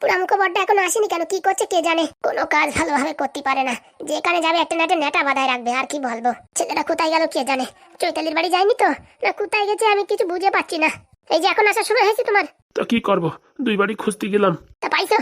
পুরামুখ বড্ডা এখনও আসেনি কেন? কি করছে কে জানে? কোনো কাজ ভালোভাবে করতে পারে না। যেখানে যাবে একটা নাটে নেটা বাধায় রাখবে আর কি বলব? ছেলেরা কোথায় গেল কে জানে? চৈতালির বাড়ি যায়নি তো? না কোথায় গেছে আমি কিছু বুঝে পাচ্ছি না। এই যে এখন আসার সময় হয়েছে তোমার? তা কি করব? দুই বাড়ি খুঁজতে গেলাম। তা পাইছো?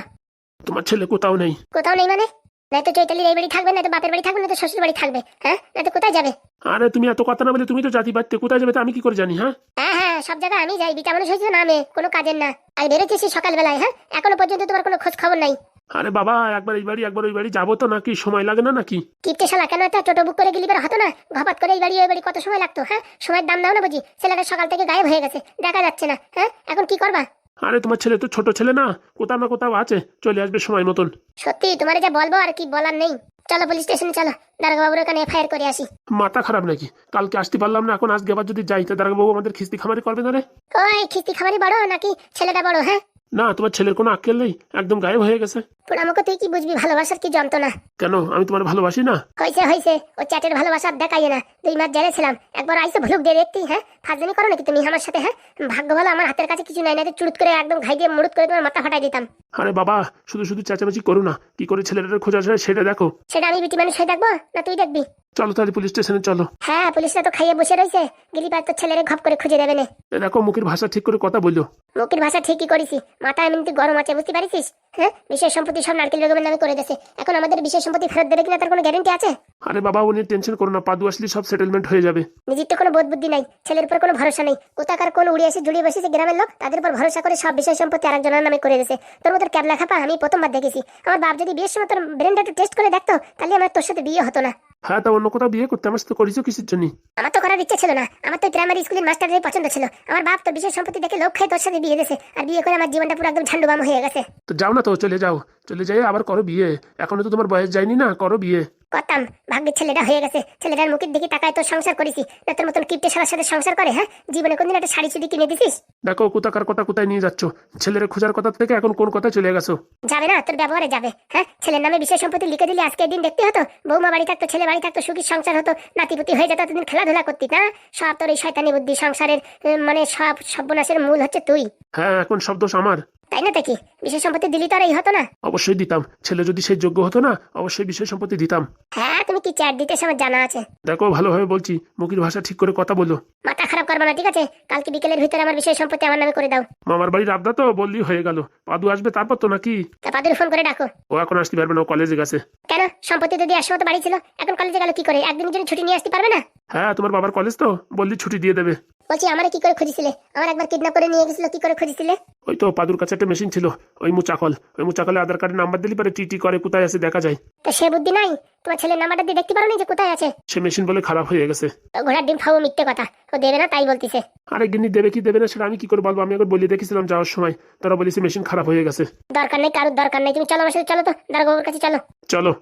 তোমার ছেলে কোথাও নেই। কোথাও নেই মানে? না তো চৈতালির এই বাড়ি থাকবে না তো বাপের বাড়ি থাকবে না তো শ্বশুর বাড়ি থাকবে হ্যাঁ? না তো কোথায় যাবে? আরে তুমি এত কথা না বলে তুমি তো জাতি পারতে কোথায় যাবে তা আমি কি করে জানি হ্যাঁ? হ্যাঁ হ্যাঁ সব জায়গায় আমি যাই বিটা মানুষ হয়েছে না আমি কোনো কাজের না। বেরোচ্ছি সকালবেলায় হ্যাঁ? এখনও পর্যন্ত তোমার কোনো খোঁজ খবর নাই। আরে বাবা একবার এই বাড়ি একবার ওই বাড়ি যাব তো নাকি? সময় লাগে না নাকি? কিপটে শালা কেন একটা টোটো বুক করে গেলি বের হতো না? ঘপাত করে এই বাড়ি ওই বাড়ি কত সময় লাগতো হ্যাঁ? সময়ের দাম দাও না বুঝি? ছেলেটা সকাল থেকে গায়েব হয়ে গেছে দেখা যাচ্ছে না হ্যাঁ? এখন কি করবা? আরে তোমার ছেলে তো ছোট ছেলে না। কোথাও না কোথাও আছে। চলে আসবে সময় মতন। সত্যি তোমার যা বলব আর কি বলার নেই। চলো পুলিশ স্টেশনে চলো। দারোগা বাবুর ওখানে এফআইআর করে আসি। মাথা খারাপ নাকি? কালকে আসতে পারলাম না এখন আজকে আবার যদি যাই তো দাঁড়াবো আমাদের খিস্তি খামারি করবে না রে? ওই খিস্তি খামারি বড় নাকি? ছেলেটা বড় হ্যাঁ? না তোমার ছেলের কোনো আক্কেল নেই একদম গায়েব হয়ে গেছে। পুরামুখো তুই কি বুঝবি ভালোবাসার কি যন্ত্রণা? কেন আমি তোমার ভালোবাসি না? হয়েছে হয়েছে ও চ্যাটের ভালোবাসা আর দেখাইয়ে না। দুই মাস জেলেছিলাম একবার আইসে ভুলুক দিয়ে দেখতি হ্যাঁ? ফাজলামি করো নাকি তুমি আমার সাথে হ্যাঁ? ভাগ্য ভালো আমার হাতের কাছে কিছু নাই না চুরুত করে একদম ঘাই দিয়ে মুড়ুত করে তোমার মাথা ফাটাই দিতাম। আরে বাবা শুধু শুধু চেঁচামেচি করো না কি করে ছেলেটার খোঁজা সেটা দেখো। সেটা আমি বিটি মানুষ হয়ে দেখব না তুই দেখবি? চলো তাহলে পুলিশ স্টেশনে চলো। হ্যাঁ পুলিশরা তো খাইয়ে বসে রয়েছে। গিলিবার তো ছেলেরে ঘপ করে খুঁজে দেবে না। দেখো মুখের ভাষা ঠিক করে কথা বলল মুখের ভাষা ঠিকই করেছি। মাথা এমনিতে গরম আছে বুঝতে পারিস হ্যাঁ বিশেষ সম্পত্তি সব নারকেল বেগমের নামে করে দিয়েছে। এখন আমাদের বিশেষ সম্পত্তি ফেরত দেবে কিনা তার কোনো গ্যারেন্টি আছে? আরে বাবা উনি টেনশন করো না পাদু আসলে সব সেটেলমেন্ট হয়ে যাবে। নিজের তো কোনো বোধ বুদ্ধি নাই ছেলের উপর কোনো ভরসা নেই। কোথাকার কোন উড়িয়ে এসে জুড়িয়ে বসেছে গ্রামের লোক তাদের উপর ভরসা করে সব বিষয় সম্পত্তি আরেকজনের নামে করে দিয়েছে। তোর মতো ক্যাবলা খাপা আমি প্রথমবার দেখেছি। আমার বাপ যদি বিয়ের সময় তোর ব্রেনটা একটু টেস্ট করে দেখতো তাহলে আমার তোর সাথে বিয়ে হতো না। হ্যাঁ তা অন্য কোথাও বিয়ে করতে আমার সাথে করেছ কিসের জন্য? আমার তো করার ইচ্ছে ছিল না। আমার তো প্রাইমারি স্কুলের মাস্টারদের পছন্দ ছিল। আমার বাপ তো বিশেষ সম্পত্তি দেখে লোক খাই তোর সাথে বিয়ে দিয়েছে। আর বিয়ে করে আমার জীবনটা পুরো একদম ঝান্ডুবাম হয়ে গেছে। তো যাও না তো চলে যাও। চলে যাই আবার করো বিয়ে। এখনও তো তোমার বয়স যায়নি না করো বিয়ে। করতাম ভাগ্যের ছেলেটা হয়ে গেছে। ছেলেটার মুখের দিকে তাকায় তোর সংসার করেছি। না তোর মতন কিপটে সারার সাথে সংসার করে হ্যাঁ? জীবনে কোনদিন একটা শাড়ি চুড়ি কিনে দিছিস? দেখো কোথাকার কথা কোথায় নিয়ে যাচ্ছ? ছেলের খোঁজার কথা থেকে এখন কোন কথায় চলে গেছো? যাবে না তোর ব্যবহারে যাবে হ্যাঁ? ছেলের নামে বিশেষ সম্পত্তি লিখে দিলে আজকে দিন দেখতে হতো? বৌমা বাড়ি থাকতো ছেলে বাড়ি থাকতো সুখী সংসার হতো নাতিপুতি হয়ে যেত এতদিন খেলাধুলা করতি না? সব তোর এই শয়তানি বুদ্ধি সংসারের মানে সব সর্বনাশের মূল হচ্ছে তুই। হ্যাঁ এখন সব দোষ আমার। তাই না দেখি? বিশেষ সম্পত্তি দিলি তো আর এই হতো না। অবশ্যই দিতাম। ছেলে যদি সে যোগ্য হতো না অবশ্যই বিষয় সম্পত্তি দিতাম। হ্যাঁ তুমি কি চ্যাট দিতে আমার জানা আছে? দেখো ভালোভাবে বলছি। মুখের ভাষা ঠিক করে কথা বলো। মাথা খারাপ করবে না ঠিক আছে? কালকে বিকেলের ভিতরে আমার বিষয় সম্পত্তি আমার নামে করে দাও। মামার বাড়ির আবদা তো বললি হয়ে গেল। পাদু আসবে তারপর তো নাকি? তা পাদুর ফোন করে ডাকো। ও এখন আসতে পারবে না ও কলেজে গেছে। কেন? সম্পত্তি যদি একশো মতো বাড়ি ছিল। এখন কলেজে গেল কি করে? একদিন জন্য ছুটি নিয়ে আসতে পারবে না? হ্যাঁ তোমার বাবার কলেজ তো। বললি ছুটি দিয়ে দেবে। বলছি আমারে কি করে খুঁজেছিলে? আমার একবার কিডন্যাপ করে নিয়ে গেছিল কি করে খুঁজেছিলে? ওই তো পাদুর কাছে একটা মেশিন ছিল। ওই মুচাকল ওই মুচাকলে আধার কার্ডের নাম্বার দিলি পরে টিটি করে কোথায় আছে দেখা যায়। তা সে বুদ্ধি নাই? তোমার ছেলের নাম্বারটা দিয়ে দেখতে পারো যে কোথায় আছে? সে মেশিন বলে খারাপ হয়ে গেছে। ও ঘোড়ার ডিম খাব মিথ্যে কথা। ও দেবে না তাই বলতিছে। আরে গিন্নি দেবে কি দেবে না সেটা আমি কি করে বলব? আমি একবার বলে দেখেছিলাম যাওয়ার সময়। তারা বলেছে মেশিন খারাপ হয়ে গেছে। দরকার নেই কারোর দরকার নেই। তুমি চলো আমার সাথে চলো তো। দারোগাবুর কাছে চলো। চলো।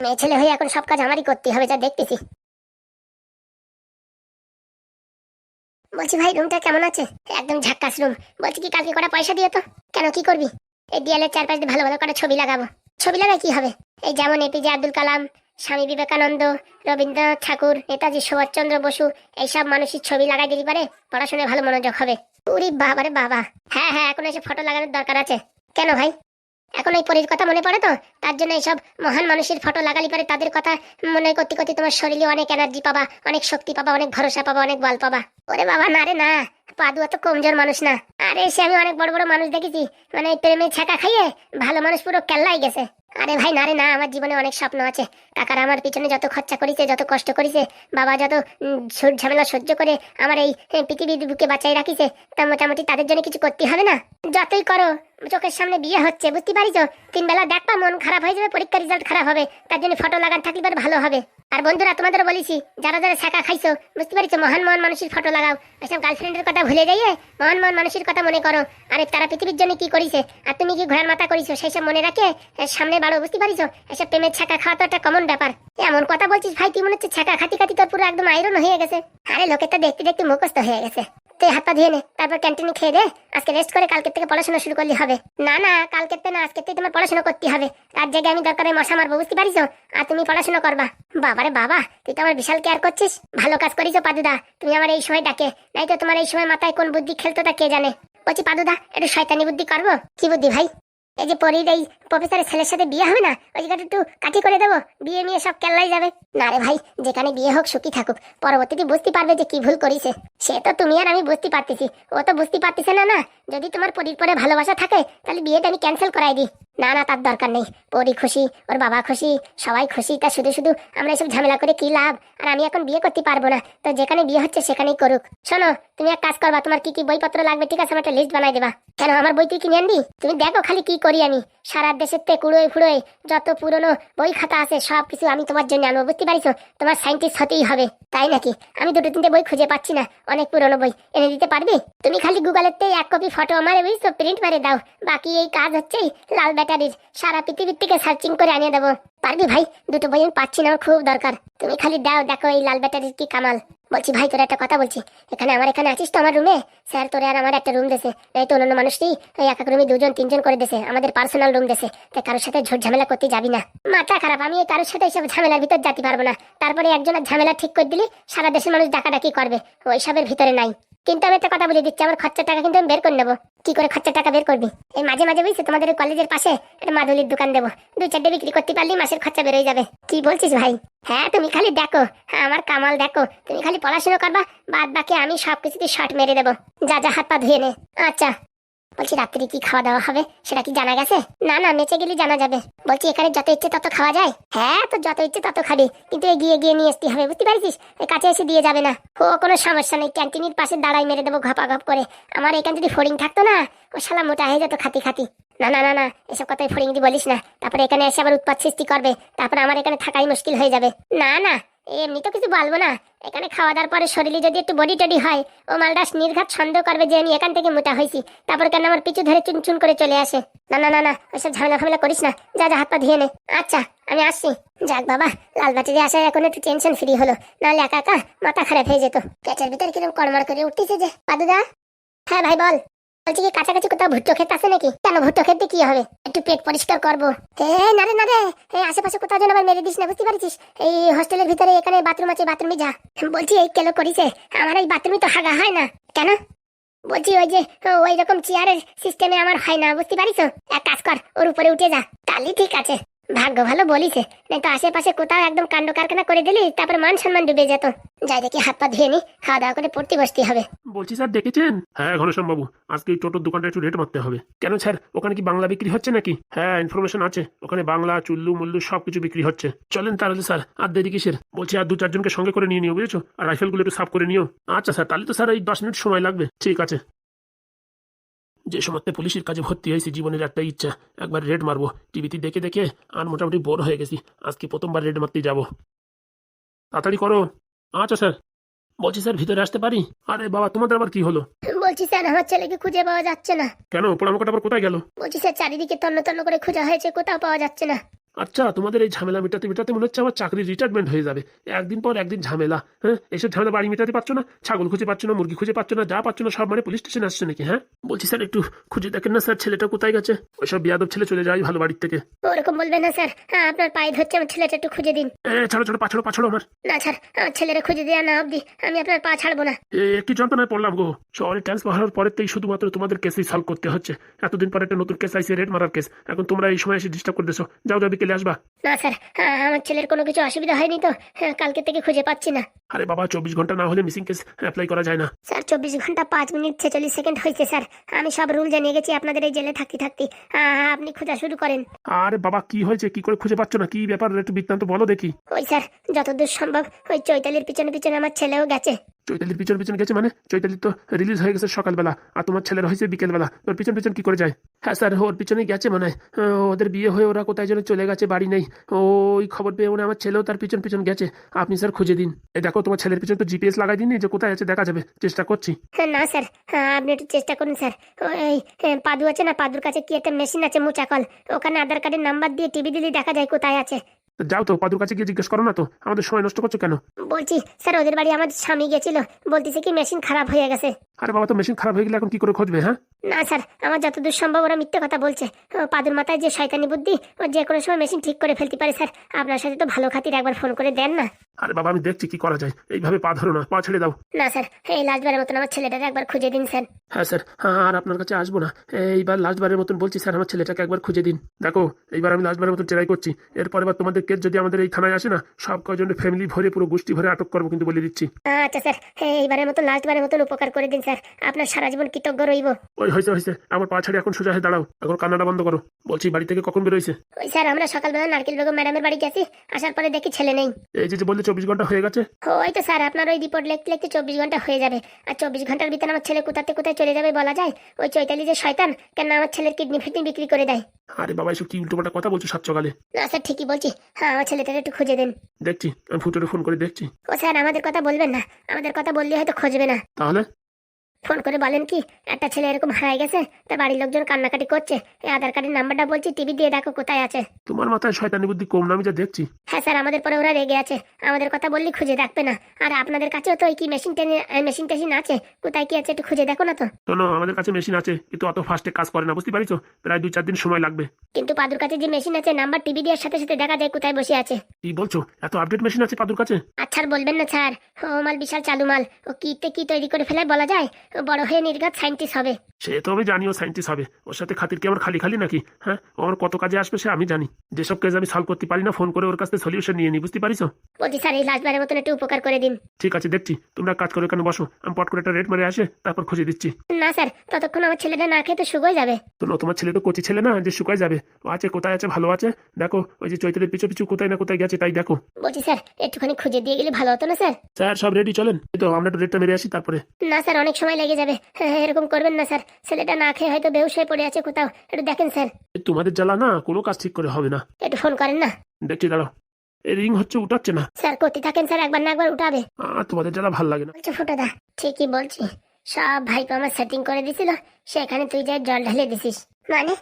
মেয়ে ছেলে হয়ে এখন সব কাজ আমারই করতে হবে যা দেখতেছি। বলছি ভাই রুমটা কেমন আছে? একদম ঝাক্কাস রুম বলছি কি কালকে কটা পয়সা দিয়ে তো? কেন, কি করবি? এই দেয়ালের চারপাশ দিয়ে ভালো ভালো কটা ছবি লাগাবো। ছবি লাগাই কি হবে? এই যেমন এপিজে আব্দুল কালাম, স্বামী বিবেকানন্দ, রবীন্দ্রনাথ ঠাকুর, নেতাজি সুভাষচন্দ্র বসু, এইসব মানুষের ছবি লাগাই দিলি পারে পড়াশোনায় ভালো মনোযোগ হবে। উরি বাবারে বাবা। হ্যাঁ হ্যাঁ এখন এসে ফটো লাগানোর দরকার আছে। কেন ভাই? এখন ওই পরীর কথা মনে পড়ে তো? তার জন্য এইসব মহান মানুষের ফটো লাগালি পারে তাদের কথা মনে করতে করতে তোমার শরীরে অনেক এনার্জি পাবা, অনেক শক্তি পাবা, অনেক ভরসা পাবা, অনেক বল পাবা। ওরে বাবা, না রে, না। পাদু এত কমজোর মানুষ না। আরে, সে আমি অনেক বড় বড় মানুষ দেখেছি। মানে প্রেমে ছ্যাঁকা খাইয়ে ভালো মানুষ পুরো কেল্লাই গেছে। আরে ভাই, না রে, না, আমার জীবনে অনেক স্বপ্ন আছে। কাকার আমার পিছনে যত খরচা করেছে, যত কষ্ট করেছে, বাবা যত ঝামেলা সহ্য করে আমার এই পৃথিবীর বুকে বাঁচাই রাখিছে, তা মোটামুটি তাদের জন্য কিছু করতে হবে না? যতই করো, চোখের সামনে বিয়ে হচ্ছে, বুঝতে পারিস তিন বেলা দেখবা মন খারাপ হয়ে যাবে, পরীক্ষার রেজাল্ট খারাপ হবে, তার জন্য ফটো লাগান থাকলে পরে ভালো হবে। আর বন্ধুরা তোমাদের বলেছি, যারা যারা শাখা খাইছো, বুঝতে পারিছো? মহান মহান মানুষের ফটো লাগাও। এসব গার্লফ্রেন্ডের কথা ভুলে যাইয়ে মহান মহান মানুষের কথা মনে করো। আরে তারা পৃথিবীর জন্য কি করিছে? আর তুমি কি ঘোড়ার মাথা করিছো? সেই সব মনে রাখে? সামনে বাড়ো বুঝতে পারিছো? এসব প্রেমের ছাকা খাওয়া তো একটা কমন ব্যাপার। এমন কথা বলছিস ভাই তুই মনে হচ্ছে? ছাকা খাতি খাতি তোর পুরো একদম আয়রন হয়ে গেছে। আরে লোকের তো দেখতে দেখতে মুখস্থ হয়ে গেছে। তুই হাত পা ধুয়ে নে, তারপর ক্যান্টিনে খেয়ে দে। আজকে রেস্ট করে কালকের থেকে পড়াশোনা শুরু করলে হবে। না না, কালকের থেকে না, আজকের থেকে তোমার পড়াশোনা করতে হবে। রাত জায়গায় আমি দরকারে মশা মারবো, বুঝতে পারিস? আর তুমি পড়াশোনা করবা। বাবারে বাবা, তুই তো আমার বিশাল কেয়ার করছিস। ভালো কাজ করিস পাদুদা, তুমি আমার এই সময় ডাকে। নাই তো তোমার এই সময় মাথায় কোন বুদ্ধি খেলতো তা কে জানে? বলছি, পাদুদা, একটু শয়তানি বুদ্ধি করব? কি বুদ্ধি ভাই? এই যে পরেই এই প্রফেসরের ছেলের সাথে বিয়ে হবে না, ওই জায়গাটা একটু কাঠি করে দেবো, বিয়ে নিয়ে সব কেল্লাই যাবে। না রে ভাই, যেখানে বিয়ে হোক সুখী থাকুক, পরবর্তীতে বুঝতে পারবে যে কি ভুল করিছে। সে তো তুমি আর আমি বুঝতে পারতেছি, ও তো বুঝতে পারতেছে না না, যদি তোমার পরীর পরে ভালোবাসা থাকে, তাহলে বিয়েটা আমি ক্যান্সেল করাই দিই। না না, তার দরকার নেই। পরি খুশি, ওর বাবা খুশি, সবাই খুশি। তা শুধু শুধু আমরা এসব ঝামেলা করে কি লাভ? আর আমি এখন বিয়ে করতে পারব না। তো যেখানে বিয়ে হচ্ছে সেখানেই করুক। শোনো, তুমি এক কাজ করবা, তোমার কি কি বইপত্র লাগবে, ঠিক আছে? আমার একটা লিস্ট বানাই দেবা। কেন, আমার বই তুই কিনে আনবি? তুমি দেখো খালি কি করি আমি। সারা দেশের তে কুড়োয় ফুড়োয় যত পুরনো বই খাতা আছে সব কিছু আমি তোমার জন্য আনব, বুঝতে পারিস তোমার সাইন্টিস্ট হতেই হবে। তাই নাকি? আমি দুটো তিনটে বই খুঁজে পাচ্ছি না, অনেক পুরনো বই। এনে দিতে পারবি? তুমি খালি গুগলের তে এক কপি ফটো আমার বুঝছ? প্রিন্ট মারে দাও। বাকি এই কাজ হচ্ছে লাল ব্যাটারির সারা পৃথিবীর থেকে সার্চিং করে আনিয়ে দেবো। পারবি ভাই? দুটো বই আমি পাচ্ছি না, খুব দরকার। তুমি খালি দাও, দেখো এই লাল ব্যাটারির কি কামাল। বলছি, ভাই, তোর একটা কথা বলছি। এখানে আমার এখানে আছিস তো আমার রুমে স্যার, তোরে আর আমার একটা রুম দেছে। এই তো অন্যান্য মানুষটি ওই এক রুমে দুজন, তিনজন করে দেছে। আমাদের পার্সোনাল রুম দেছে। তাই কারোর সাথে ঝোট ঝামেলা করতে যাবি না। মাথা খারাপ, আমি এই কারোর সাথে এইসব ঝামেলার ভিতর যেতে পারব না। তারপরে একজনের ঝামেলা ঠিক করে দিলি, সারা দেশের মানুষ ডাকাডাকি করবে। ওইসবের ভিতরে নাই। কিন্তু আমি একটা কথা বলে দিচ্ছি, আমার খরচার টাকা কিন্তু আমি বের করে নেব। কি করে খরচার টাকা বের করবি? এই মাঝে মাঝে বুঝছি তোমাদের কলেজের পাশে একটা মাদুলির দোকান দেবো। দুই চারটে বিক্রি করতে পারলেই মাসের খরচা বেরোয় যাবে। কি বলছিস ভাই? হ্যাঁ তুমি খালি দেখো। হ্যাঁ আমার কামাল দেখো। তুমি খালি পড়াশোনা করবা বাদ বাকি আমি সব কিছুতে শর্ট মেরে দেবো। যা যা, হাত পা ধুয়ে নে। আচ্ছা। বলছি, রাত্রি কি খাওয়া দাওয়া হবে? সেটা কি জানা গেছে? না না নেচে গেলে জানা যাবে। বলছি, এখানে যত ইচ্ছে তত খাওয়া যায়? হ্যাঁ তো যত ইচ্ছে তত খাবি। কিন্তু এগিয়ে গিয়ে নিয়ে আসতে হবে, বুঝতে পারছিস? কাছে এসে দিয়ে যাবে না। ও, কোনো সমস্যা নেই। ক্যান্টিনের পাশে দাঁড়াই মেরে দেবো ঘপা, ঘপ করে। আমার এখানে যদি ফড়িং থাকতো না, ও শালা মোটা হয়ে যেত খাতি খাতি না না না না, এসব কথাই ফড়িং দি বলিস না। তারপরে এখানে এসে আবার উৎপাত সৃষ্টি করবে। তারপরে আমার এখানে থাকাই মুশকিল হয়ে যাবে। না না এমনি তো কিছু বলব না। এখানে খাওয়া দাওয়ার পরে শরীরে যদি একটু বডি টডি হয়, ও মালদাস নির্ঘাত সন্দেহ করবে যে আমি এখান থেকে মোটা হয়েছি। তারপর কেন আমার পিছু ধরে চুন চুন করে চলে আসে। না না না না, ওইসব ঝামেলা ফামেলা করিস না। যা যা, হাত পা ধুয়ে নে। আচ্ছা আমি আসছি। যাক বাবা লাল বাটিতে আসায় এখন একটু টেনশন ফ্রি হলো। নাহলে একা একা মাথা খারাপ হয়ে যেত। পেটের ভিতরে কীরকম কড়মাড় করে উঠতেছে যে। পাদুদা? হ্যাঁ ভাই, বল। বলছি কি, কাছাকাছি কোথাও ভুট্টো ক্ষেত আছে নাকি? কেন ভুট্টো খেতে কি হবে? একটু পেট পরিষ্কার করব। না রে না রে আশেপাশে কোথাও যেন আবার মেরে দিস না, বুঝতে পারছিস? এই হোস্টেলের ভিতরে এখানে বাথরুম আছে, বাথরুমে যা। বলছি, এই কেলো করিছে, আমার এই বাথরুমে তো হাগা হয় না। কেন? বলছি, ওই যে ওই রকম চেয়ারের সিস্টেমে আমার হয় না, বুঝতে পারিস? এক কাজ কর, ওর উপরে উঠে যা। তাহলে ঠিক আছে। ভাগ্য ভালো বলিছে। নাই তো আশেপাশে কোথাও একদম কাণ্ড কারখানা করে দিলি, তারপর মান সম্মান ডুবে যেত। যাই দেখি হাত পা ধুয়ে নি, খাওয়া দাওয়া করে পড়তে বসতে হবে। বলছি স্যার, দেখেছেন? হ্যাঁ ঘনশ্যাম বাবু, আজকে এই টোটোর দোকানটা একটু রেট মারতে হবে। কেন স্যার, ওখানে কি বাংলা বিক্রি হচ্ছে নাকি? হ্যাঁ ইনফরমেশন আছে। ওখানে বাংলা, চুল্লু, মুল্লু সবকিছু বিক্রি হচ্ছে। চলেন তাহলে স্যার, আর দেরি কিসের? বলছি আর দু চারজনকে সঙ্গে করে নিয়ে নিও, বুঝেছ? আর রাইফেলগুলো একটু সাফ করে নিও। আচ্ছা স্যার, তাহলে তো স্যার এই দশ মিনিট সময় লাগবে। ঠিক আছে। যে সমস্ত পুলিশের কাজে ভর্তি হয়েছি জীবনের একটা ইচ্ছা। একবার রেড মারবো। টিভিতে দেখে দেখে আর মোটামুটি বড় হয়ে গেছি। আজকে প্রথমবার রেড মারতে যাব। তাড়াতাড়ি করো। আচ্ছা স্যার। বলছি স্যার ভিতরে আসতে পারি? আরে বাবা তোমাদের আবার কি হলো? বলছি স্যার আমার ছেলেকে খুঁজে পাওয়া যাচ্ছে না। কেন? পোড়ামোকাটা আবার কোথায় গেল? বলছি স্যার চারিদিকে তন্ন তন্ন করে খোঁজা হয়েছে কোথাও পাওয়া যাচ্ছে না। আচ্ছা তোমাদের এই ঝামেলা মেটাতে মেটাতে মনে হচ্ছে আমার চাকরির রিটায়ারমেন্ট হয়ে যাবে। একদিন পর একদিন ঝামেলা হ্যাঁ? এইসব ঝামেলা বাড়ি মেটাতে পারছ না ছাগল খুঁজে পাচ্ছ না মুরগি খুঁজে পাচ্ছ না যা পাচ্ছ না সব মানে পুলিশ স্টেশনে আসছে নাকি হ্যাঁ? বলছি স্যার একটু খুঁজে দেখেন না স্যার ছেলেটা কোথায় গেছে? ওইসব বিয়াদব ছেলে চলে যায় ভালো বাড়ির থেকে। ওরকম বলবেন না স্যার হ্যাঁ আপনার পায়ে ধরছে আমার ছেলেটা একটু খুঁজে দিন। ছাড়ো ছাড়ো পাছড়ো পাছড়ো আমার। না স্যার আমার ছেলেরা খুঁজে দেওয়া না অবধি আমি আপনার পা ছাড়বো না। একটি যন্ত্রণায় পড়লাম গো। শহরে ট্রান্সফার হওয়ার পরের থেকেই শুধুমাত্র তোমাদের কেসই সলভ করতে হচ্ছে। এতদিন পরে একটা নতুন কেস আইসে রেড মারার কেস এখন তোমরা এই সময় এসে ডিস্টার্ব করে দেছো যাও যাও বিকেলে আসবা। না স্যার আমার ছেলের কোনো কিছু অসুবিধা হয়নি তো। হ্যাঁ, কালকে থেকে খুঁজে পাচ্ছি না। আরে বাবা চব্বিশ ঘণ্টা না হলে মিসিং কেস অ্যাপ্লাই করা যায় না। স্যার চব্বিশ ঘণ্টা পাঁচ মিনিট ছেচল্লিশ সেকেন্ড হয়েছে স্যার। আমি সব রুল জানিয়ে গেছি আপনাদের এই জেলে থাকতে থাকতে। আপনি খোঁজা শুরু করেন। আরে বাবা কি হয়েছে? কি করে খুঁজে পাচ্ছ না? কি ব্যাপার? একটু বৃত্তান্ত বলো দেখি। ওই স্যার যতদূর সম্ভব ওই চৈতালির পিছনে পিছনে আমার ছেলেও গেছে। চৈতালির পিছন পিছন গেছে মানে? চৈতালির তো রিলিজ হয়ে গেছে সকালবেলা আর তোমার ছেলের হয়েছে বিকেলবেলা। ওর পিছন পিছন কি করে যায়? হ্যাঁ স্যার ওর পিছনে গেছে মনে। ওদের বিয়ে হয়ে ওরা কোথায় যেন চলে গেছে বাড়ি নেই। ওই খবর পেয়ে মনে আমার ছেলেও তার পিছন পিছন গেছে। আপনি স্যার খুঁজে দিন। এই দেখো তোমার ছেলের পিছন তো জিপিএস লাগাই দিন যে কোথায় আছে দেখা যাবে। চেষ্টা করছি। হ্যাঁ, না স্যার আপনি একটু চেষ্টা করুন স্যার ওই হ্যাঁ, পাদু আছে না? পাদুর কাছে কি একটা মেশিন আছে মুচাকল। ওখানে আধার কার্ডের নাম্বার দিয়ে টিভি দিলে দেখা যায় কোথায় আছে। তা যাও তো পাদুর কাছে গিয়ে জিজ্ঞেস করো না তো। আমাদের সময় নষ্ট করছ কেন? বলছি স্যার ওদের বাড়ি আমার স্বামী গেছিল বলতেছে কি মেশিন খারাপ হয়ে গেছে। আরে বাবা তো মেশিন খারাপ হয়ে গেলে এখন কি করে খুঁজবে হ্যাঁ? না স্যার আমার যতদূর সম্ভব ওরা মিথ্যে কথা বলছে। পাদুর মাথায় যে শয়তানি বুদ্ধি ও যে কোনো সময় মেশিন ঠিক করে ফেলতে পারে স্যার। আপনার সাথে তো ভালো খাতির একবার ফোন করে দেন না। আরে বাবা আমি দেখছি কি করা যায়। এইভাবে পা ধরো না পা ছেড়ে দাও। না স্যার এই লাস্টবারের মতন আমার ছেলেটাকে একবার খুঁজে দিন স্যার। হ্যাঁ স্যার হ্যাঁ আর আপনার কাছে আসব না। এইবার লাস্টবারের মতন বলছি স্যার আমার ছেলেটাকে একবার খুঁজে দিন। দেখো এইবার আমি লাস্টবারের মতন ট্রাই করছি। এরপর এবার তোমাদের কেস যদি আমাদের এই থানায় আসে না সব কজনের ফ্যামিলি ভরে পুরো গোষ্ঠী ভরে আটক করব কিন্তু বলে দিচ্ছি। আচ্ছা স্যার এইবারের মতন লাস্টবারের মতন উপকার করে দিন স্যার। আপনার সারা জীবন কৃতজ্ঞ রইব। ওই হয়েছে হয়েছে। আমার পা ছাড়ে এখন সোজা হয়ে দাঁড়াও। এখন কান্নাটা বন্ধ করো। বলছি বাড়ি থেকে কখন বেরোইছে? ওই স্যার আমরা সকালবেলা নারকেল বেগম ম্যাডামের বাড়ি গেছি আসার পরে দেখি ছেলে নেই। এই যে বললে চব্বিশ ঘণ্টা হয়ে গেছে? ওই তো স্যার আপনার ওই রিপোর্ট লিখতে লিখতে চব্বিশ ঘণ্টা হয়ে যাবে। আর চব্বিশ ঘণ্টার ভিতরে আমার ছেলে কোথাতে কোথায় চলে যাবে বলা যায়? ওই চৈতালি যে শয়তান কেন আমার ছেলের কিডনি ফিডনি বিক্রি করে দেয়? আরে বাবা এসব কি উল্টোপাল্টা কথা বলছো সাত সকালে? না স্যার ঠিকই বলছি। হ্যাঁ আমার ছেলেটাকে একটু খুঁজে দেন। দেখছি আমি ফুটোরে ফোন করে দেখছি। ও স্যার আমাদের কথা বলবেন না। আমাদের কথা বললে হয়তো খুঁজবে না। তাহলে? ফোন করে বলেন কি একটা ছেলে এরকম হারাই গেছে তার বাড়ির লোকজন কান্নাকাটি করছে। এই আধার কার্ডের নাম্বারটা বলছি টিভি দিয়ে দেখো কোথায় আছে। তোমার মাথায় শয়তানি বুদ্ধি কম না আমি যা দেখছি। হ্যাঁ স্যার আমাদের পরে ওরা রেগে আছে। আমাদের কথা বললে খুঁজে দেখবে না। আর আপনাদের কাছেও তো ওই কি মেশিন মেশিন টেশিন আছে? কোথায় কি আছে একটু খুঁজে দেখো না তো। শোনো আমাদের কাছে মেশিন আছে কিন্তু অত ফাস্টে কাজ করে না বুঝতে পারিছো প্রায় দুই চার দিন সময় লাগবে। কিন্তু পাদুর কাছে যে মেশিন আছে নাম্বার টিভি দেওয়ার সাথে সাথে দেখা যায় কোথায় বসে আছে। কি বলছো? এত আপডেট মেশিন আছে পাদুর কাছে? আচ্ছা আর বলবেন না স্যার। ও মাল বিশাল চালু মাল। ও কিতে কি তৈরি করে ফেলে বলা যায়? বড় হয়ে নির্ঘাত সাইন্টিস্ট হবে। সে তো আমি জানি ও সাইন্টিস্ট হবে। ওর সাথে খাতির কি আমার খালি খালি নাকি? হ্যাঁ আমার কত কাজে আসবে সে আমি জানি। যেসব কাজ আমি সলভ করতে পারি না ফোন করে ওর কাছ সলিউশন নিয়ে নিই বুঝতে পারিছো বলছি স্যার এই লাস্টবারের মতন একটু উপকার করে দিন। ঠিক আছে দেখছি। তোমরা কাজ করে এখানে বসো। আমি পট করে একটা রেট মারে আসে তারপর খুঁজে দিচ্ছি। না স্যার ততক্ষণ আমার ছেলেটা না খেয়ে তো শুকোয় যাবে। তো তোমার ছেলে তো কচি ছেলে না যে শুকায় যাবে। ও আছে কোথায় আছে ভালো আছে? দেখো ওই যে চৈত্রের পিছু পিছু কোথায় না কোথায় গেছে তাই দেখো। বলছি স্যার একটুখানি খুঁজে দিয়ে গেলে ভালো হতো না স্যার স্যার সব রেডি চলেন। এই তো আমরা একটু রেটটা মেরে আসি তারপরে। না স্যার অনেক সময় লেগে যাবে। হ্যাঁ, এরকম করবেন না স্যার। ছেলেটা না খেয়ে হয়তো বেহুশ হয়ে পড়ে আছে কোথাও। একটু দেখেন স্যার। তোমাদের জ্বালা না কোনো কাজ ঠিক করে হবে না। একটু ফোন করেন না। দেখছি দাঁড়াও। এই রিং হচ্ছে উঠাচ্ছে না। স্যার করতে থাকেন স্যার। একবার না একবার উঠাবে। তোমাদের জ্বালা ভালো লাগে না। বলছে ফুটোদা ঠিকই বলছি। সব ভাইপো আমার সেটিং করে দিছিল। সেখানে তুই যাই জল ঢালে দিছিস। মানে?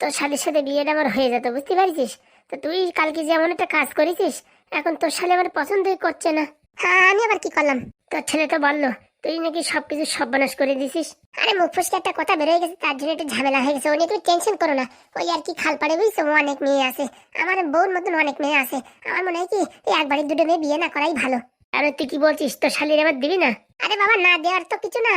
তোর সাথে সাথে বিয়েটা আমার হয়ে যেত বুঝতে পারছিস? তো তুই কালকে যেমন একটা কাজ করেছিস এখন তোর সালে আমার পছন্দই করছে না। হ্যাঁ আমি আবার কি করলাম? তোর ছেলে তো বলল তুই নাকি সবকিছু সর্বনাশ করে দিছিস? আরে মুখ ফুসকে একটা কথা বেরোয় গেছে, তার জন্য একটু ঝামেলা হয়ে গেছে, অনেক টেনশন করো না। ওই আর কি খাল পাড়ে বুঝছ, অনেক মেয়ে আছে। আমার বউর মতন অনেক মেয়ে আছে। আমার মনে হয় কি, এই একবারের দুটো মেয়ে বিয়ে না করাই ভালো। আরে তুই কি বলছিস, তোর শালির আবার দিবি না? আরে বাবা, না দেওয়ার তো কিছু না।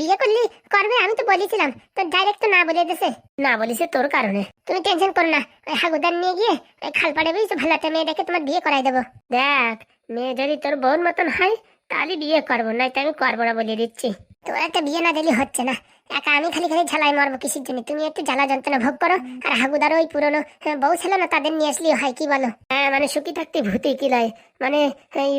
বিয়ে করলি, করবে, আমি তো বলেছিলাম। তো ডাইরেক্ট তো না বলে দিছে। না বলিছে তোর কারণে। তুমি টেনশন করো না। ওই হাগুদার নিয়ে গিয়ে, ওই খাল পাড়ে বুঝছ, ভালো একটা মেয়ে দেখে তোমার বিয়ে করাই দেবো। দেখ, মেয়ে যদি তোর বউর মতন হয় তাহলে বিয়ে করব নাই তো আমি করব না বলে দিচ্ছি। তোর একটা বিয়ে না দিলে হচ্ছে না। একা আমি খালি খালি ঝালাই মারবো কিসের জন্য? তুমি একটু জ্বালা যন্ত্রণা ভোগ করো আর হাগুদার ওই পুরনো হ্যাঁ, বউ ছিল না তাদের নিয়ে আসলি হয় কি বলো? হ্যাঁ মানে সুখী থাকতে ভূতে কি লয়? মানে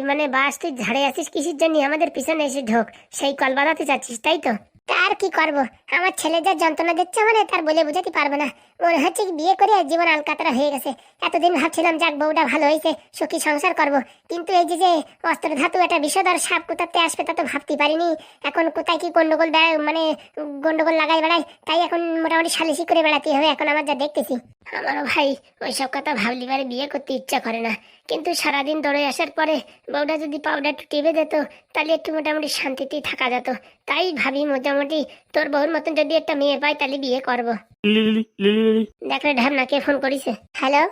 মানে বাস তুই ঝাড়ে আসিস কিসের জন্য? আমাদের পিছনে এসে ঢোক সেই কল বাঁধাতে চাচ্ছিস তাই তো? তার কি করব? আমার ছেলে যা যন্ত্রণা দিচ্ছে মানে তার বলে বোঝাতে পারব না। মনে হচ্ছে বিয়ে করে জীবন আলকাতরা হয়ে গেছে। এতদিন ভাবছিলাম, যাক বউটা ভালো হয়েছে, সুখী সংসার করব। কিন্তু এই যে যে অস্ত্র ধাতু একটা বিষধর সাপ কোথাতে আসবে তা তো ভাবতে পারিনি। এখন কোথায় কি গন্ডগোল মানে গন্ডগোল লাগাই বেড়াই তাই এখন মোটামুটি সালিশি করে বেড়াতে হবে, এখন আমার যা দেখতেছি। আমারও ভাই ওইসব কথা ভাবলি পারে বিয়ে করতে ইচ্ছা করে না। কিন্তু সারাদিন দৌড়ে আসার পরে বউটা যদি পাউডার একটু টেবে দিত তাহলে একটু মোটামুটি শান্তিতেই থাকা যেত। তাই ভাবি মোটামুটি তোর বউর মতন যদি একটা মেয়ে পাই তাহলে বিয়ে করব। দেখলে ঢামনাকে ফোন করিছে? হ্যালো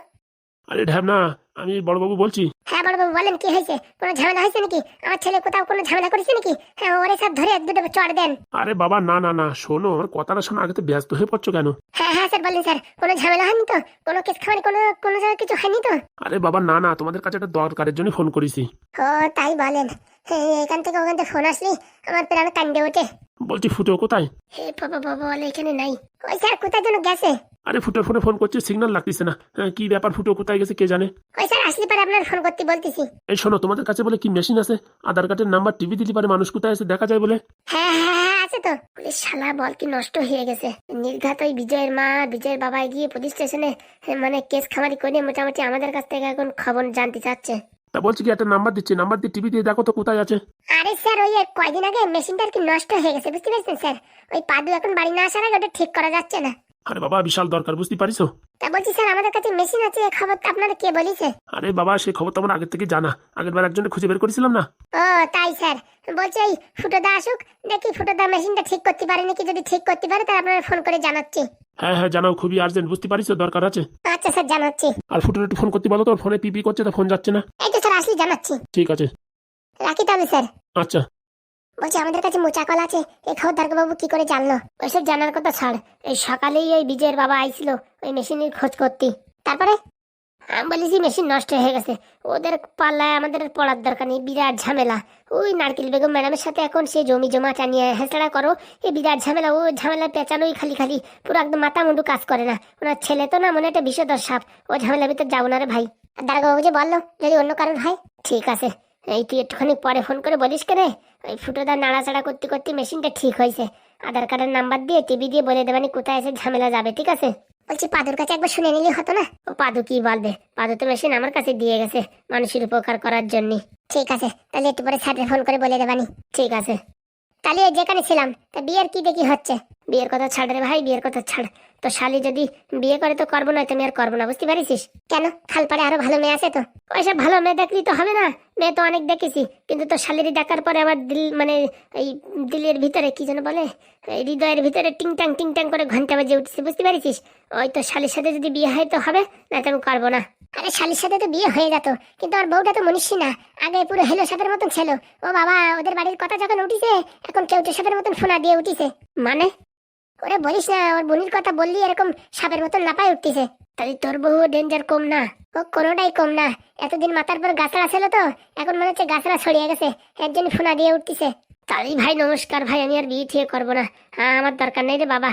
আরে ঢাবনা আমি বড়বাবু বলছি। হ্যাঁ বড়বাবু বলেন কি হয়েছে? কোনো ঝামেলা হয়েছে নাকি? আমার ছেলে কোথাও কোনো ঝামেলা করেছে নাকি? হ্যাঁ ওরে সব ধরে দুটো চড় দেন। আরে বাবা না না না শোনো আমার কথাটা শোনো আগে তো ব্যস্ত হয়ে পড়ছো কেন? হ্যাঁ হ্যাঁ স্যার বলেন স্যার কোনো ঝামেলা হয়নি তো? কোনো কেস খাওয়ানি কোনো কোনো জায়গায় কিছু হয়নি তো? আরে বাবা না না তোমাদের কাছে একটা দরকারের জন্য ফোন করেছি। ও তাই বলেন। হ্যাঁ, এখান থেকে ওখান থেকে ফোন আসলি আমার প্রাণ কান্দে ওঠে। বলছি ফুটো কোথায়? হে বাবা বাবা বলে এখানে নাই। ওই স্যার কোথায় যেন গেছে? আরে ফুটোর ফোনে ফোন করছি সিগন্যাল লাগতেছে না। হ্যাঁ, কি ব্যাপার ফুটো কোথায় গেছে কে জানে? ওই স্যার আসলে পারে আপনার ফোন করতে বলতেছি। এই শোনো তোমাদের কাছে বলে কি মেশিন আছে? আধার কার্ডের নাম্বার টিভি দিতে পারে মানুষ কোথায় আছে দেখা যায় বলে। হ্যাঁ হ্যাঁ হ্যাঁ আছে তো। পুলিশ শালা বল কি নষ্ট হয়ে গেছে। নির্ঘাত ওই বিজয়ের মা বিজয়ের বাবা গিয়ে পুলিশ স্টেশনে মানে কেস খামারি করে মোটামুটি আমাদের কাছ থেকে এখন খবর জানতে চাচ্ছে। তা বলছি কি একটা নাম্বার দিচ্ছে নাম্বার দিয়ে টিভি দিয়ে দেখো তো কোথায় আছে। আরে স্যার ওই কয়দিন আগে মেশিনটা কি নষ্ট হয়ে গেছে বুঝতে পারছেন স্যার? ওই পাদু এখন বাড়ি না আসার আগে ওটা ঠিক করা যাচ্ছে না। আরে বাবা বিশাল দরকার বুঝতে পারিস তা? বলছি স্যার আমাদের কাছে মেশিন আছে এই খবর তো আপনারা কে বলিছে? আরে বাবা সে খবর তো আমার আগের থেকে জানা। আগের বার একজনে খুঁজে বের করেছিলাম না? ও তাই স্যার। বলছি এই ফুটোদা আসুক দেখি ফুটোদা মেশিনটা ঠিক করতে পারে নাকি যদি ঠিক করতে পারে তাহলে আপনারা ফোন করে জানাচ্ছি। হ্যাঁ হ্যাঁ জানাও খুবই আর্জেন্ট বুঝতে পারিস দরকার আছে? আচ্ছা স্যার জানাচ্ছি। আর ফুটোর একটু ফোন করতে বলো তোর ফোনে পিপি করছে তো ফোন যাচ্ছে না? এই তো স্যার আসলে জানাচ্ছি। ঠিক আছে। রাখি তাহলে স্যার। আচ্ছা। বলছি, আমাদের কাছে মোচা কল আছে এই খবর বাবু কি করে জানলো? ওইসব জানার কথা ছাড়। এই সকালেই ওই বিজয়ের বাবা আইছিল, ওই মেশিনের খোঁজ করতে। তারপরে? আমি বলেছি, মেশিন নষ্ট হয়ে গেছে। ওদের পাল্লায় আমাদের পড়ার দরকার নেই, বিরাট ঝামেলা। ওই নারকেল বেগম ম্যাডামের সাথে এখন সে জমি জমা টানিয়ে হেঁচড়া করো এই বিরাট ঝামেলা, ও ঝামেলা পেঁচানোই খালি খালি। পুরো একদম মাথা মুন্ডু কাজ করে না। ওনার ছেলে তো না, মনে একটা বিষধর সাপ। ও ঝামেলার ভিতর যাব না রে ভাই। দারোগাবু যে বলল, যদি অন্য কারণ হয়? ঠিক আছে। এই তুই একটুখানি পরে ফোন করে বলিস কেনে? ওই ফুটোদা নাড়াচাড়া করতে করতে মেশিনটা ঠিক হয়েছে। আধার কার্ডের নাম্বার দিয়ে টিভি দিয়ে বলে দেবানি কোথায় এসে ঝামেলা যাবে ঠিক আছে? বলছি পাদুর কাছে একবার শুনে নিলে হতো না? ও পাদু কি বলবে? পাদু তো মেশিন আমার কাছে দিয়ে গেছে মানুষের উপকার করার জন্য। ঠিক আছে তাহলে একটু পরে স্যারকে ফোন করে বলে দেবানি। ঠিক আছে। তাহলে যেখানে ছিলাম তা বিয়ের কি দেখি হচ্ছে? বিয়ের কথা ছাড় রে ভাই বিয়ের কথা ছাড়। তো শালি যদি বিয়ে করে তো করব না তুমি আর করব না, বুঝতে পারিস কেন? খালপাড়ে আরও ভালো মেয়ে আছে তো। ওইসব ভালো মেয়ে দেখলি তো হবে না? মেয়ে তো অনেক দেখেছি, কিন্তু তো শালিরি দেখার পরে আমার দিল মানে এই দিলের ভিতরে কি যেন বলে হৃদয়ের ভিতরে টিং টাং টিং টাং করে ঘণ্টা বাজে উঠছে, বুঝতে পারিস ওই তো শালির সাথে যদি বিয়ে হয় তো হবে, না তো আমি করব না। আরে শালির সাথে তো বিয়ে হয়ে যেত, কিন্তু আর বউটা তো মনীষী না। আগে পুরো হেলো সাপের মতন ছিল। ও বাবা, ওদের বাড়ির কথা যখন উঠিছে, এখন কেউটে সাপের মতন ফোনা দিয়ে উঠিছে। মানে? ওরে বলিস না, ওর বোনির কথা বললি এরকম সাপের মতন লাপায় উঠতেছে। তাই তোর বহু ডেঞ্জার কম না। ও কোনোটাই কম না। এতদিন মাথার পর গাছড়া ছিল তো, এখন মনে হচ্ছে গাছড়া ছড়িয়ে গেছে, এর জন্য ফোনা দিয়ে উঠতেছে। তাই ভাই নমস্কার ভাই, আমি আর বিয়ে ঠিক করব না। হ্যাঁ আমার দরকার নেই রে বাবা।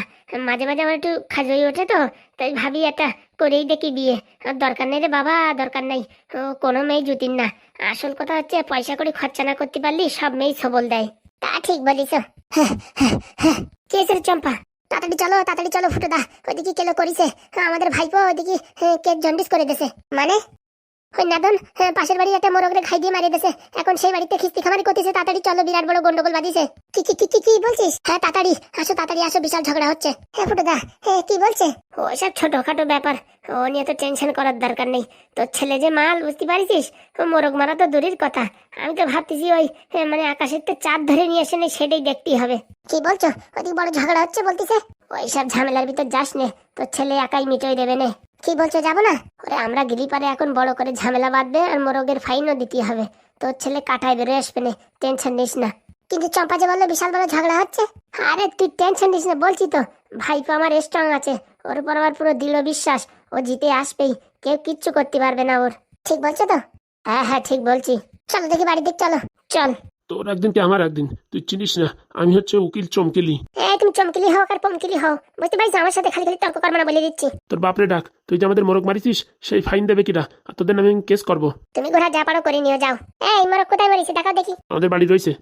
মাঝে মাঝে আমার একটু খাজই ওঠে তো, তাই ভাবি একটা করেই দেখি বিয়ে। আর দরকার নেই রে বাবা, দরকার নেই। ও, কোনো মেয়ে জুতির না। আসল কথা হচ্ছে পয়সা করে খরচা না করতে পারলি সব মেয়েই সবল দেয়। তা ঠিক বলিস। কে এসে রে চম্পা। তাড়াতাড়ি চলো তাড়াতাড়ি চলো ফুটো দা ওইদিকে কেলো করিছে। হ্যাঁ, আমাদের ভাইপো ওইদিকে হ্যাঁ, কেক জন্ডিস করে দেছে। মানে? নাদন হ্যাঁ, পাশের বাড়ি একটা মোরগরে খাই দিয়ে মারিয়ে দেছে। এখন সেই বাড়িতে খিস্তি খামারি করতেছে তাড়াতাড়ি চলো বিরাট বড় গন্ডগোল বাঁধিছে। কি কি কি কি কি বলছিস? হ্যাঁ তাড়াতাড়ি আসো তাড়াতাড়ি আসো বিশাল ঝগড়া হচ্ছে। হ্যাঁ ফুটো দা হ্যাঁ কি বলছে? ওসব ছোটখাটো ব্যাপার। ও নিয়ে তো টেনশন করার দরকার নেই। তোর ছেলে যে মাল বুঝতে পারিস ও মোরগ মারা তো দূরের কথা। আমি তো ভাবতেছি ওই হ্যাঁ, মানে আকাশের তো চাঁদ ধরে নিয়ে এসে নেই সেটাই দেখতেই হবে। কি বলছো? ওদিকে বড় ঝগড়া হচ্ছে বলতেছে? ওইসব ঝামেলার ভিতর যাস নে। তোর ছেলে একাই মিটোই দেবে নে। কি বলছো, যাব না? ওরে, আমরা গিরি পারে এখন বড় করে ঝামেলা বাঁধবে আর মোরগের ফাইনও দিতে হবে। তোর ছেলে কাটায় বেরোয় আসবে না, টেনশন নিস না। কিন্তু চম্পা যে বলল, বিশাল বড় ঝগড়া হচ্ছে? আরে, তুই টেনশন নিস না, বলছি তো, ভাইপো আমার স্ট্রং আছে। ওর উপর আমার পুরো দৃঢ় বিশ্বাস, ও জিতে আসবেই, কেউ কিচ্ছু করতে পারবে না ওর। ঠিক বলছো তো? হ্যাঁ হ্যাঁ ঠিক বলছি। চলো দেখি বাড়ির দিক, চলো। চল। তোর একদিন কি আমার একদিন? তুই চিনিস না, আমি হচ্ছে উকিল চমকেলি। চমকিলি হও আর পমকিলি হও। বুঝতে পারিস আমার সাথে খালি খালি তর্ক করবে না বলে দিচ্ছি। তোর বাপরে ডাক তুই যে আমাদের মোরগ মারিছিস সেই ফাইন দেবে কিনা? আর তোদের নামে কেস করব। তুমি ঘোড়া যা পারো করে নিয়ে যাও। এই মরক কোথায় মারিছে? দেখাও দেখি। আমাদের বাড়ি রয়েছে।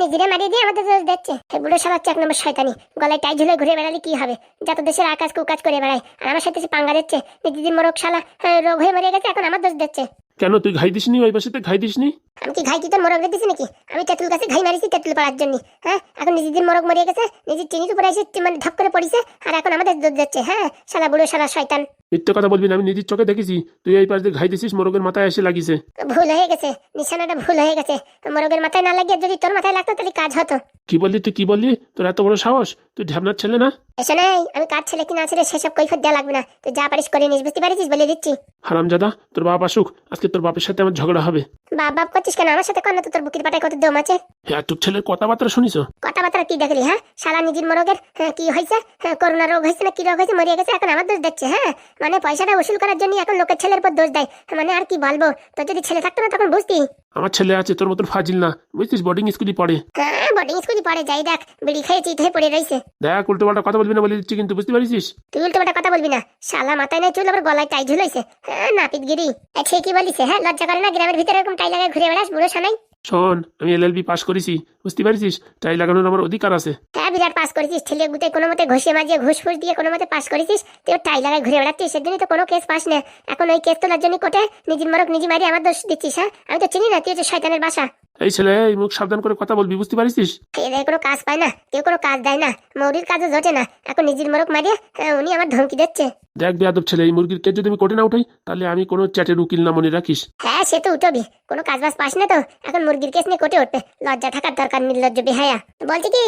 নিজেরা মারিয়ে দিয়ে আমাদের দোষ দেখছে এই বুড়ো সারা এক নম্বর শয়তানি। গলায় টাই ঝুলে ঘুরে বেড়ালে কি হবে? যত দেশের আকাশ কুকাজ করে বেড়ায়। আর আমার সাথে সে পাঙ্গা দিচ্ছে। নিজেদের মরক শালা হ্যাঁ, রোগ হয়ে মরে গেছে এখন আমার দোষ দিচ্ছে। কেন তুই ঘাই দিসনি? ওই পাশেতে ঘাই দিসনি? আমি কি ঘাই কি তোর মরক দিছি নাকি? আমি তেঁতুল গাছে ঘাই মারিছি তেঁতুল পাড়ার জন্য হ্যাঁ? এখন নিজেদের মরক মরিয়ে গেছে নিজের চিনির উপরে এসে মানে ধপ করে পড়িছে আর এখন আমাদের দোষ দিচ্ছে হ্যাঁ? শালা বুড়ো শালা শয়তান। মিথ্যে কথা বলবি না আমি নিজের চোখে দেখেছি তুই এই পাশ দিয়ে ঘাই দিছিস মোরগের মাথায় এসে লাগিছে। ভুল হয়ে গেছে নিশানাটা ভুল হয়ে গেছে। মরগের মাথায় না লাগিয়ে যদি তোর মাথায় লাগতো তাহলে কাজ হতো। কি বললি তুই কি বললি? তোর এত বড় সাহস? তুই ঢ্যাবনার ছেলে না? এসে নাই আমি কার ছেলে কি না ছেলে সেসব কৈফত দেওয়া লাগবে না। তুই যা পারিস করে নিস বুঝতে পারিস বলে দিচ্ছি। হারামজাদা তোর বাপ আসুক আজকে তোর বাপের সাথে আমার ঝগড়া হবে। বাপ বাপ করছিস কেন? আমার সাথে কন্যা তো তোর বুকির পাটায় কত দম আছে? হ্যাঁ তোর ছেলের কথাবার্তা শুনিস? কথাবার্তা কি দেখলি হ্যাঁ? সারা নিজের মরগের হ্যাঁ, কি হয়েছে? হ্যাঁ, করোনা রোগ হয়েছে না কি রোগ হয়েছে? মরিয়ে গেছে এখন আমার দোষ দিচ্ছে হ্যাঁ? মানে পয়সাটা উসুল করার জন্য এখন লোকের ছেলের উপর দোষ দেয়। মানে আর কি বলব? তোর যদি ছেলে থাকতো না তখন বুঝতি। আমার ছেলে আছে তোর মতন ফাজিল না। বুঝছিস বোর্ডিং স্কুলে পড়ে। হ্যাঁ বোর্ডিং স্কুলে পড়ে যাই দেখ বিড়ি খেয়ে চিত হয়ে পড়ে রয়েছে দেখ উল্টো পাল্টা কথা বলবি না বলে দিচ্ছি কিন্তু বুঝতে পারিস? তুই উল্টো পাল্টা কথা বলবি না। শালা মাথায় নাই চুল আবার গলায় টাই ঝুলাইছে। হ্যাঁ নাপিত গিরি ঠিকই বলিস হ্যাঁ লজ্জা করে না গ্রামের ভিতরে এরকম টাই লাগায় ঘুরে বেড়াস বুড়ো সানাই? শোন, আমি এলএলবি পাস করেছি, বুঝতে পারছিস? টাই লাগানোর আমার অধিকার আছে। হ্যাঁ বিরাট, পাস করেছিস। ঠেলে গুতে কোনো মতে ঘষে মাঝে ঘুষ ফুস দিয়ে কোনো মতে পাস করেছিস। তুই টাই লাগায় ঘুরে বেড়াচ্ছিস, সেদিনই তো কোনো কেস পাস না এখন ওই কেস তোলার জন্য কোটে নিজের মরক নিজে মারি আমার দোষ দিচ্ছিস হ্যাঁ? আমি তো চিনি না, তুই হচ্ছে শয়তানের বাসা। এই ছেলে এই মুখ সাবধান করে কথা বলবি বুঝতে পারিস এদের কোনো কাজ পায় না কেউ কোনো কাজ দেয় না মৌরির কাজও জোটে না এখন নিজের মোরগ মারিয়ে আহ, উনি আমার ধমকি দিচ্ছে। দেখ বেয়াদব ছেলে এই মুরগির কেস যদি আমি কোটে না উঠাই তাহলে আমি কোনো চ্যাটের উকিল না মনে রাখিস। হ্যাঁ সে তো উঠবি কোনো কাজ বাজ পাস না তো এখন মুরগির কেস নিয়ে কোটে উঠবে লজ্জা থাকার দরকার নেই নির্লজ্জ বেহায়া। বলছি কি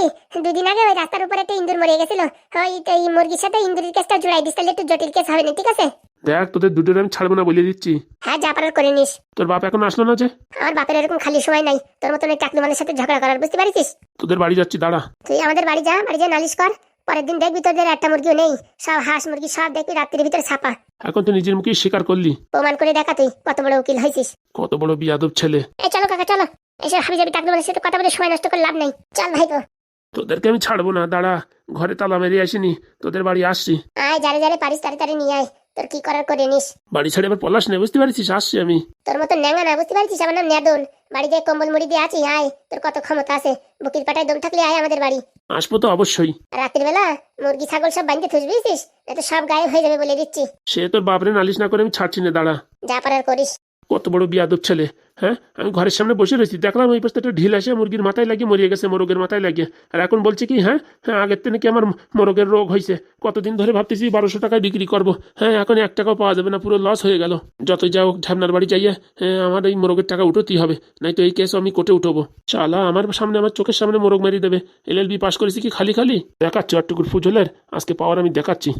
দুদিন আগে ওই রাস্তার উপরে একটা ইন্দুর মরে গেছিল ওই তো এই মুরগির সাথে ইন্দুরের কেসটা জুড়াই দিস তাহলে একটু জটিল কেস হবে না ঠিক আছে? দেখ তোদের দুটোর আমি ছাড়বো না বলে দিচ্ছি। হ্যাঁ যা পারার করে নিস। তোর বাপ এখন আসলো না যে? আমার বাপের এরকম খালি সময় নাই। তোর মতন ওই মানুষের সাথে ঝগড়া করার বুঝতে পারিস তোদের বাড়ি যাচ্ছি দাঁড়া। তুই আমাদের বাড়ি যা বাড়ি যা নালিশ কর। পরের দিন দেখবি তোদের একটা মুরগিও নেই। সব হাঁস মুরগি সব দেখবি রাত্রির ভিতরে ছাপা। এখন তো নিজের মুখেই স্বীকার করলি। প্রমাণ করে দেখা তুই কত বড় উকিল হয়েছিস। কত বড় বিয়াদব ছেলে। এই চলো কাকা চলো। এসব হাবি যাবি টাকলু মানুষের সাথে কথা বলে সময় নষ্ট করে লাভ নেই। চল ভাইপো তোদেরকে আমি ছাড়বো না দাঁড়া। ঘরে তালা মেরে আসিনি তোদের বাড়ি আসছি। আয় যারে যারে পারিস তারে তারে নিয়ে আয়। তোর কি করার করে নিস। বাড়ি ছেড়ে এবার পলাশ নে বুঝতে পারছিস আসছি আমি। তোর মতো ন্যাঙা না বুঝতে পারছিস আমার নাম নেদন। বাড়ি যায় কম্বল মুড়ি দিয়ে আছি আয়। তোর কত ক্ষমতা আছে। বুকির পাটায় দম থাকলে আয় আমাদের বাড়ি। আসব তো অবশ্যই। রাতের বেলা মুরগি ছাগল সব বাঁধতে থুসবিছিস তো সব গায়েব হয়ে যাবে বলে দিচ্ছি। সে তোর বাপরে নালিশ না করে আমি ছাড়ছি না দাঁড়া। যা পারার করিস। কত বড় বিয়াদব ছেলে হ্যাঁ? আমি ঘরের সামনে বসে রয়েছি, দেখলাম ওই পাশে একটা ঢিল আসে, মুরগির মাথায় লাগিয়ে মরিয়ে গেছে, মোরগের মাথায় লাগিয়ে। আর এখন বলছে কি হ্যাঁ? হ্যাঁ আগের থেকে নাকি আমার মোরগের রোগ হয়েছে। কতদিন ধরে ভাবতেছি বারোশো টাকায় বিক্রি করব। হ্যাঁ এখন এক টাকাও পাওয়া যাবে না, পুরো লস হয়ে গেল। যতই যাও, ঝামনার বাড়ি যাইয়া হ্যাঁ আমার এই মোরগের টাকা উঠোতেই হবে নাই তো এই কেস আমি কোর্টে উঠবো। চালা আমার সামনে, আমার চোখের সামনে মোরগ মেরিয়ে দেবে। এল এল বি পাস করেছি কি খালি খালি? দেখাচ্ছি, আটটুকুর ফুজলের, আজকে পাওয়ার আমি দেখাচ্ছি।